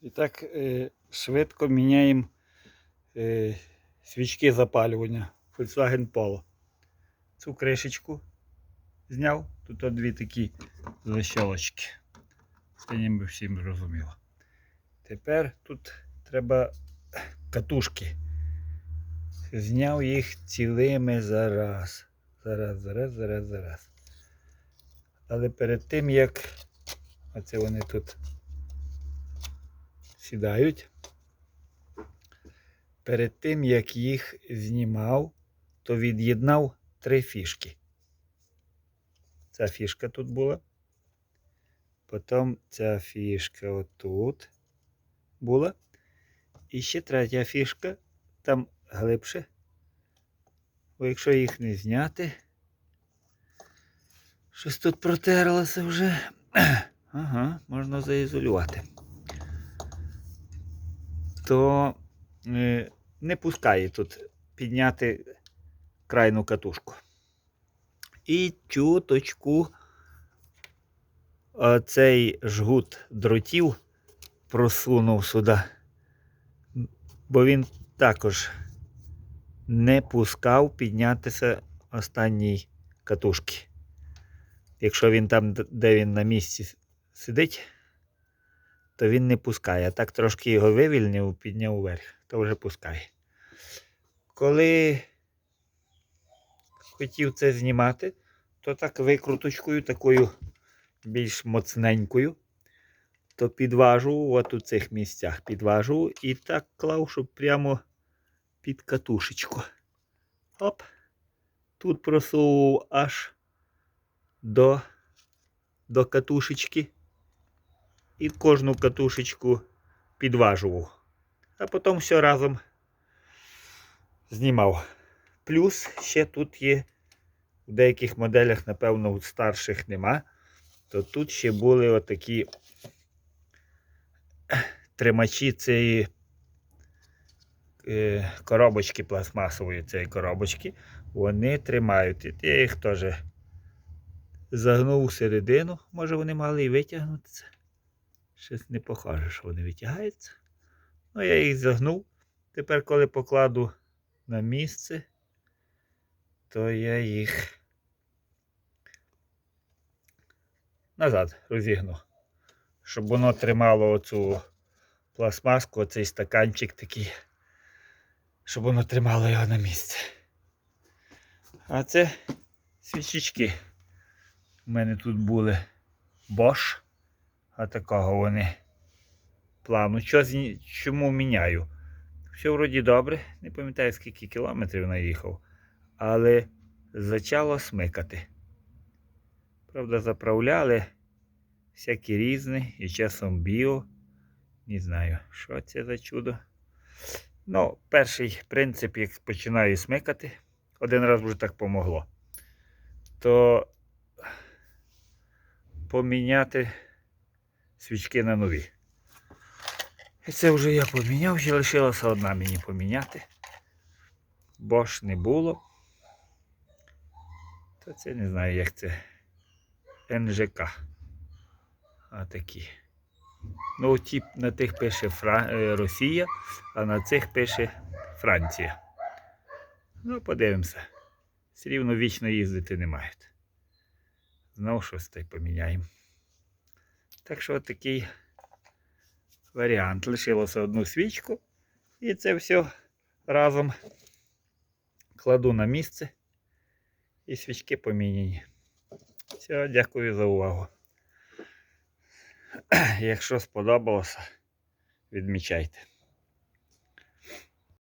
І так е, швидко міняємо е, свічки запалювання Volkswagen Polo. Цю кришечку зняв. Тут дві такі защолочки. Це ніби всім зрозуміло. Тепер тут треба катушки. Зняв їх цілими зараз. Зараз, зараз, зараз, зараз. Але перед тим як оце вони тут сідають. Перед тим як їх знімав, то від'єднав три фішки. Ця фішка тут була. Потім ця фішка отут була. І ще третя фішка там глибше. Бо якщо їх не зняти, щось тут протерлося вже. Ага, можна заізолювати. То е, не пускає тут підняти крайну катушку. І чуточку цей жгут дротів просунув сюди, бо він також не пускав піднятися останній катушки. Якщо він там, де він на місці сидить, то він не пускає. А так трошки його вивільнив, підняв вверх, то вже пускає. Коли хотів це знімати, то так викруточкою, такою більш моцненькою, то підважу от у цих місцях підважу і так клав, щоб прямо під катушечку. Оп. Тут просовував аж до, до катушечки. І кожну катушечку підважував. А потім все разом знімав. Плюс ще тут є в деяких моделях, напевно, у старших нема. То тут ще були отакі тримачі цієї е, коробочки пластмасової цієї коробочки. Вони тримають. Я їх теж загнув середину. Може вони мали і витягнутися. Щось не похоже, що вони витягаються. Ну, я їх загнув. Тепер, коли покладу на місце, то я їх назад розігну. Щоб воно тримало оцю пластмаску, оцей стаканчик такий, щоб воно тримало його на місці. А це свічечки. У мене тут були Bosch. А такого вони плану. Що, чому міняю? Все вроді добре, не пам'ятаю скільки кілометрів наїхав, але почало смикати. Правда, заправляли всякі різні і часом біо. Не знаю, що це за чудо. Ну, перший принцип, як починаю смикати, один раз вже так помогло, то поміняти свічки на нові. І це вже я поміняв, ще лишилася одна мені поміняти. Бо ж не було. То це не знаю, як це. НЖК. А такі. Ну, ті, на тих пише Фра... е, Росія, а на цих пише Франція. Ну, подивимося. Все рівно вічно їздити не мають. Знову щось та й поміняємо. Так що такий варіант. Лишилося одну свічку. І це все разом кладу на місце. І свічки поміняні. Все, дякую за увагу. Якщо сподобалося, відмічайте.